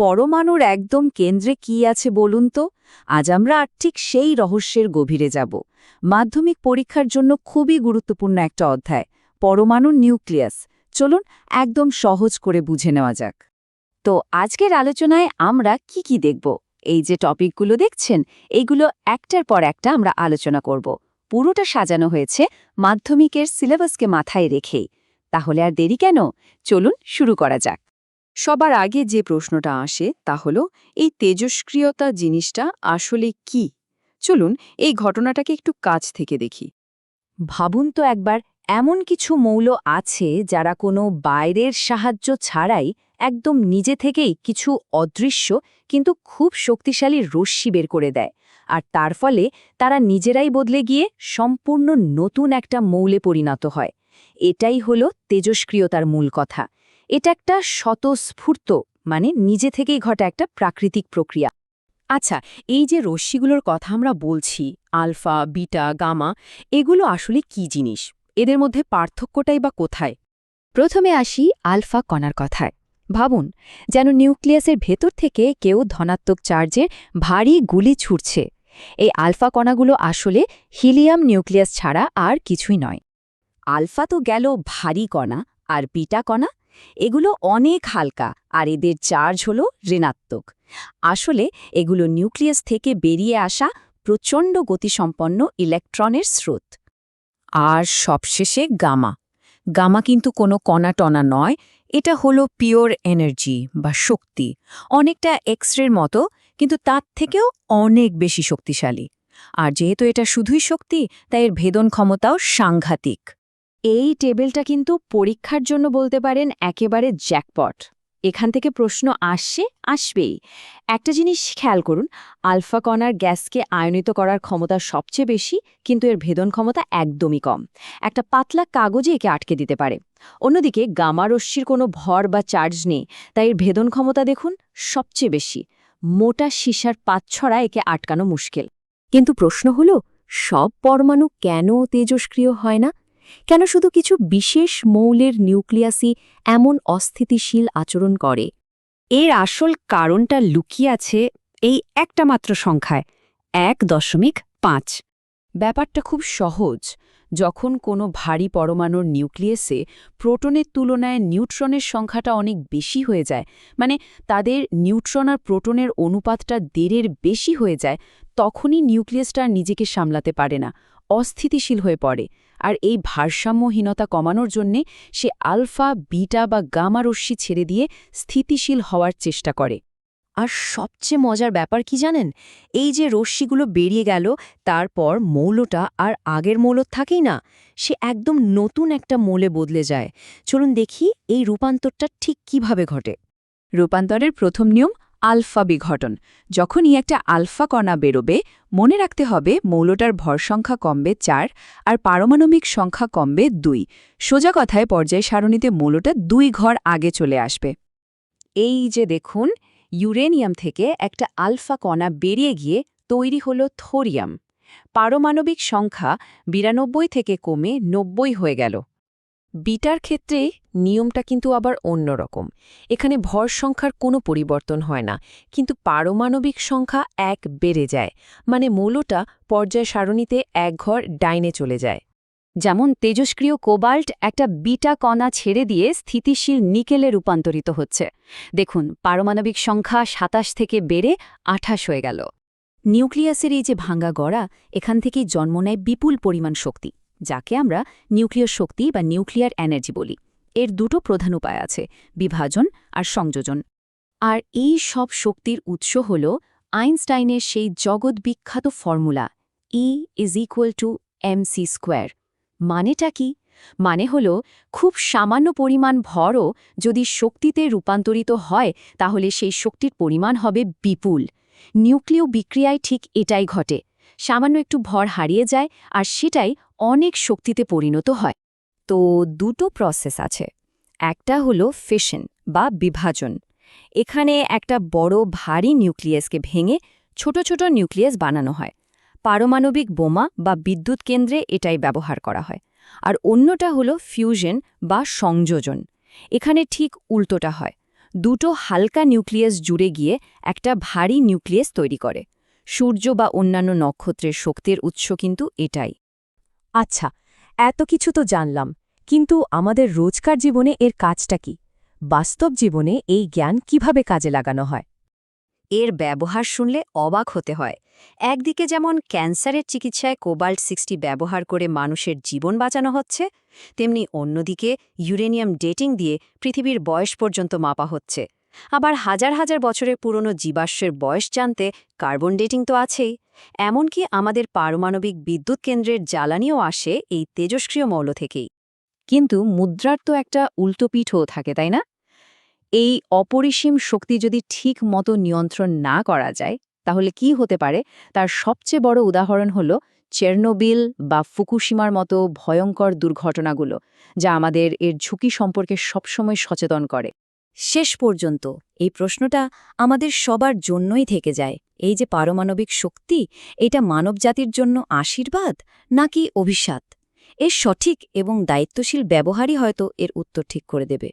পরমাণুর একদম কেন্দ্রে কি আছে বলুন তো? আজ আমরা আর ঠিক সেই রহস্যের গভীরে যাব। মাধ্যমিক পরীক্ষার জন্য খুবই গুরুত্বপূর্ণ একটা অধ্যায়, পরমাণুর নিউক্লিয়াস। চলুন একদম সহজ করে বুঝে নেওয়া যাক। তো আজকের আলোচনায় আমরা কি কি দেখব? এই যে টপিকগুলো দেখছেন এইগুলো একটার পর একটা আমরা আলোচনা করব। পুরোটা সাজানো হয়েছে মাধ্যমিকের সিলেবাসকে মাথায় রেখেই। তাহলে আর দেরি কেন? চলুন শুরু করা যাক। সবার আগে যে প্রশ্নটা আসে তা হল, এই তেজস্ক্রিয়তা জিনিসটা আসলে কি? চলুন এই ঘটনাটাকে একটু কাছ থেকে দেখি। ভাবুন তো একবার, এমন কিছু মৌল আছে যারা কোনো বাইরের সাহায্য ছাড়াই একদম নিজে থেকেই কিছু অদৃশ্য কিন্তু খুব শক্তিশালী রশ্মি বের করে দেয়। আর তার ফলে তারা নিজেরাই বদলে গিয়ে সম্পূর্ণ নতুন একটা মৌলে পরিণত হয়। এটাই হলো তেজস্ক্রিয়তার মূল কথা। এটা একটা স্বতঃস্ফূর্ত মানে নিজে থেকেই ঘটা একটা প্রাকৃতিক প্রক্রিয়া। আচ্ছা এই যে রশ্মিগুলোর কথা আমরা বলছি, আলফা, বিটা, গামা, এগুলো আসলে কি জিনিস? এদের মধ্যে পার্থক্যটাই বা কোথায়? প্রথমে আসি আলফা কণার কথায়। ভাবুন, যেন নিউক্লিয়াসের ভেতর থেকে কেউ ধনাত্মক চার্জের ভারী গুলি ছুটছে এই আলফা কণাগুলো আসলে হিলিয়াম নিউক্লিয়াস ছাড়া আর কিছুই নয়। আলফা তো গেল ভারী কণা আর বিটা কণা এগুলো অনেক হালকা, আর এদের চার্জ হল ঋণাত্মক। আসলে এগুলো নিউক্লিয়াস থেকে বেরিয়ে আসা প্রচণ্ড গতিসম্পন্ন ইলেকট্রনের স্রোত। আর সবশেষে গামা গামা কিন্তু কোনো কণা টনা নয়, এটা হলো পিওর এনার্জি বা শক্তি। অনেকটা এক্সরের মতো, কিন্তু তার থেকেও অনেক বেশি শক্তিশালী। আর যেহেতু এটা শুধুই শক্তি, তাই এর ভেদন ক্ষমতাও সাংঘাতিক। এই টেবিলটা কিন্তু পরীক্ষার জন্য বলতে পারেন একেবারে জ্যাকপট। এখান থেকে প্রশ্ন আসছে আসবেই। একটা জিনিস খেয়াল করুন, আলফা কণার গ্যাসকে আয়নিত করার ক্ষমতা সবচেয়ে বেশি, কিন্তু এর ভেদন ক্ষমতা একদমই কম। একটা পাতলা কাগজে একে আটকে দিতে পারে। অন্যদিকে গামা রশ্মির কোনো ভর বা চার্জ নেই, তাই এর ভেদন ক্ষমতা দেখুন সবচেয়ে বেশি। মোটা সীসার পাচ্ছড়া একে আটকানো মুশকিল। কিন্তু প্রশ্ন হল, সব পরমাণু কেন তেজস্ক্রিয় হয় না? কেন শুধু কিছু বিশেষ মৌলের নিউক্লিয়াসই এমন অস্থিতিশীল আচরণ করে? এর আসল কারণটা লুকিয়ে আছে এই একটা মাত্র সংখ্যায়, এক দশমিক পাঁচ। ব্যাপারটা খুব সহজ। যখন কোনো ভারী পরমাণুর নিউক্লিয়াসে প্রোটনের তুলনায় নিউট্রনের সংখ্যাটা অনেক বেশি হয়ে যায় মানে তাদের নিউট্রন আর প্রোটনের অনুপাতটা দেড়ের বেশি হয়ে যায়, তখনই নিউক্লিয়াসটা নিজেকে সামলাতে পারে না, অস্থিতিশীল হয়ে পড়ে। আর এই ভারসাম্যহীনতা কমানোর জন্যে সে আলফা, বিটা বা গামা রশ্মি ছেড়ে দিয়ে স্থিতিশীল হওয়ার চেষ্টা করে। আর সবচেয়ে মজার ব্যাপার কি জানেন? এই যে রশ্মিগুলো বেরিয়ে গেল, তারপর মৌলটা আর আগের মৌল থাকেই না, সে একদম নতুন একটা মৌলে বদলে যায়। চলুন দেখি এই রূপান্তরটা ঠিক কীভাবে ঘটে। রূপান্তরের প্রথম নিয়ম আলফা বিঘটন। যখনই একটা আলফা কণা বেরোবে, মনে রাখতে হবে মৌলটার ভর সংখ্যা কমবে চার আর পারমাণবিক সংখ্যা কমবে দুই। সোজা কথায় পর্যায় সারণীতে মৌলটা দুই ঘর আগে চলে আসবে। এই যে দেখুন, ইউরেনিয়াম থেকে একটা আলফা কণা বেরিয়ে গিয়ে তৈরি হল থোরিয়াম। পারমাণবিক সংখ্যা বিরানব্বই থেকে কমে নব্বই হয়ে গেল। বিটার ক্ষেত্রে নিয়মটা কিন্তু আবার অন্যরকম এখানে ভর সংখ্যার কোনো পরিবর্তন হয় না, কিন্তু পারমাণবিক সংখ্যা এক বেড়ে যায় মানে মৌলটা পর্যায় সারণীতে এক ঘর ডাইনে চলে যায়। যেমন তেজস্ক্রিয় কোবাল্ট একটা বিটা কণা ছেড়ে দিয়ে স্থিতিশীল নিকেলে রূপান্তরিত হচ্ছে। দেখুন, পারমাণবিক সংখ্যা সাতাশ থেকে বেড়ে আঠাশ হয়ে গেল। নিউক্লিয়াসের এই যে ভাঙ্গা গড়া, এখান থেকেই জন্ম নেয় বিপুল পরিমাণ শক্তি, যাকে আমরা নিউক্লিয় শক্তি বা নিউক্লিয়ার এনার্জি বলি। এর দুটো প্রধান উপায় আছে, বিভাজন আর সংযোজন। আর এই সব শক্তির উৎস হল আইনস্টাইনের সেই জগৎবিখ্যাত formula E is equal to M C square মানেটা কি? মানে হল খুব সামান্য পরিমাণ ভরও যদি শক্তিতে রূপান্তরিত হয়, তাহলে সেই শক্তির পরিমাণ হবে বিপুল। নিউক্লিয় বিক্রিয়ায় ঠিক এটাই ঘটে। সামান্য একটু ভর হারিয়ে যায় আর সেটাই অনেক শক্তিতে পরিণত হয়। তো দুটো প্রসেস আছে। একটা হলো ফিশন বা বিভাজন। এখানে একটা বড় ভারী নিউক্লিয়াসকে ভেঙে ছোট ছোট নিউক্লিয়াস বানানো হয়। পারমাণবিক বোমা বা বিদ্যুৎ কেন্দ্রে এটাই ব্যবহার করা হয়। আর অন্যটা হলো ফিউশন বা সংযোজন। এখানে ঠিক উল্টোটা হয়। দুটো হালকা নিউক্লিয়াস জুড়ে গিয়ে একটা ভারী নিউক্লিয়াস তৈরি করে। সূর্য বা অন্যান্য নক্ষত্রের শক্তির উৎস কিন্তু এটাই। আচ্ছা এত কিছু তো জানলাম। কিন্তু আমাদের রোজকার জীবনে এর কাজটা কি? বাস্তব জীবনে এই জ্ঞান কীভাবে কাজে লাগানো হয়? এর ব্যবহার শুনলে অবাক হতে হয়। একদিকে যেমন ক্যান্সারের চিকিৎসায় কোবাল্ট সিক্সটি ব্যবহার করে মানুষের জীবন বাঁচানো হচ্ছে, তেমনি অন্যদিকে ইউরেনিয়াম ডেটিং দিয়ে পৃথিবীর বয়স পর্যন্ত মাপা হচ্ছে। আবার হাজার হাজার বছরের পুরনো জীবাশ্মের বয়স জানতে কার্বন ডেটিং তো আছেই। এমনকি আমাদের পারমাণবিক বিদ্যুৎ কেন্দ্রের জ্বালানিও আসে এই তেজস্ক্রিয় মৌল থেকেই। কিন্তু মুদ্রার তো একটা উল্টোপিঠও থাকে, তাই না? এই অপরিসীম শক্তি যদি ঠিক মতো নিয়ন্ত্রণ না করা যায়, তাহলে কি হতে পারে? তার সবচেয়ে বড় উদাহরণ হল চেরনোবিল বা ফুকুসীমার মতো ভয়ঙ্কর দুর্ঘটনাগুলো, যা আমাদের এর ঝুঁকি সম্পর্কে সবসময় সচেতন করে। শেষ পর্যন্ত, এই প্রশ্নটা আমাদের সবার জন্যই থেকে যায়। এই যে পারমাণবিক শক্তি, এটা মানবজাতির জন্য আশীর্বাদ নাকি অভিশাত এর সঠিক এবং দায়িত্বশীল ব্যবহারই হয়তো এর উত্তর ঠিক করে দেবে।